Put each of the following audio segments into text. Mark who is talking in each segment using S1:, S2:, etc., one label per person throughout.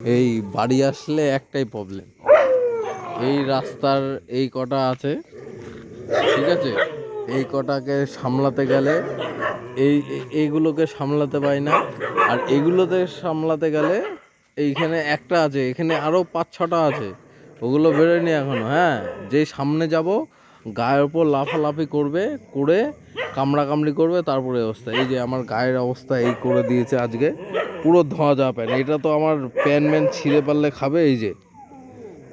S1: এই বাড়ি আসলে একটাই প্রবলেম এই রাস্তার এই কটা আছে, ঠিক আছে? এই কটাকে সামলাতে গেলে এই, এইগুলোকে সামলাতে পারি না। আর এগুলোতে সামলাতে গেলে এইখানে একটা আছে, এখানে আরও পাঁচ ছটা আছে। ওগুলো বেরোয়নি এখনও হ্যাঁ? যেই সামনে যাব, গায়ের ওপর লাফালাফি করবে, করে কামড়া কামড়ি করবে, তারপরে অবস্থা। এই যে আমার গায়ের অবস্থা এই করে দিয়েছে আজকে। পুরো ধোঁয়া যা প্যান্ট এটা তো আমার প্যান্ট ম্যান ছিঁড়ে পারলে খাবে, এই যে।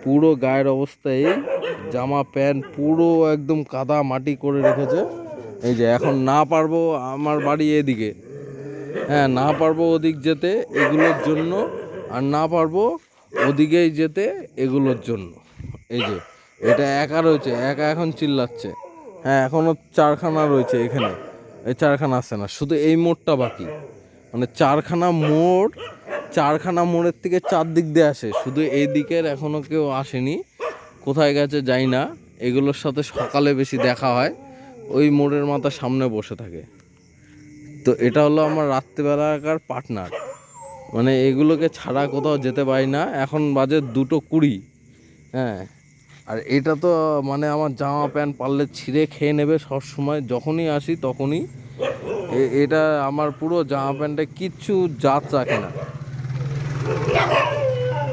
S1: পুরো গায়ের অবস্থা এই, জামা, প্যান্ট, পুরো একদম কাদা মাটি করে রেখেছে। এই যে, এখন না পারব আমার বাড়ি এদিকে। হ্যাঁ না পারব ওদিক যেতে, এগুলোর জন্য। আর না পারব ওদিকেই যেতে, এগুলোর জন্য। এই যে, এটা একা রয়েছে, একা এখন চিল্লাচ্ছে। হ্যাঁ এখনও চারখানা রয়েছে এখানে। এই চারখানা আসছে না, শুধু এই মোড়টা বাকি। মানে চারখানা মোড়, চারখানা মোড়ের থেকে চার দিক দিয়ে আসে। শুধু এই দিকের এখনও কেউ আসেনি। কোথায় গেছে যাই না, এগুলোর সাথে সকালে বেশি দেখা হয়। ওই মোড়ের মাথা সামনে বসে থাকে। তো এটা হলো আমার রাত্রিবেলাকার পার্টনার। মানে এগুলোকে ছাড়া কোথাও যেতে পারি না। এখন বাজে দুটো কুড়ি। হ্যাঁ। আর এটা তো মানে আমার জামা প্যান্ট পারলে ছিঁড়ে খেয়ে নেবে সব সময়। যখনই আসি তখনই এটা আমার পুরো জামা প্যান্টে কিচ্ছু জাত রাখে না।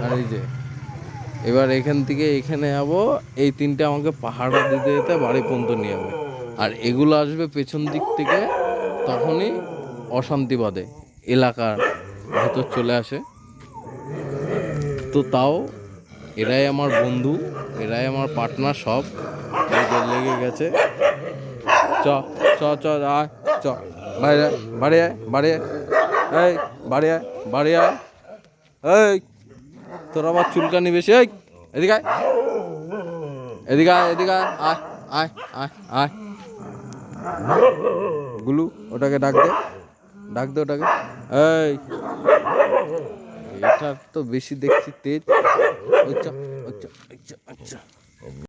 S1: আর এই যে, এবার এখান থেকে এখানে যাব, এই তিনটে আমাকে পাহাড়া দিতে দিতে বাড়ি পর্যন্ত নিয়ে যাবে। আর এগুলো আসবে পেছন দিক থেকে তখনই অশান্তি বাঁধে, এলাকার ভেতর চলে আসে। তো তাও, এরাই আমার বন্ধু, এরাই আমার পার্টনার সব। লেগে গেছে। চ চ চ, আয়। চ বাইরে বাড়ি আয় বাড়ি আয়। এই বাড়ি আয় বাড়ি আয়। এই, তোর আবার চুলকানি বেশি, এই, এদিকে আয়। এদিকে আয় এদিকে আয় আয় আয় আয় গুলু, ওটাকে ডাক দে ডাক দে ওটাকে। এই এটার তো বেশি দেখছি তেজ। আচ্ছা আচ্ছা আচ্ছা আচ্ছা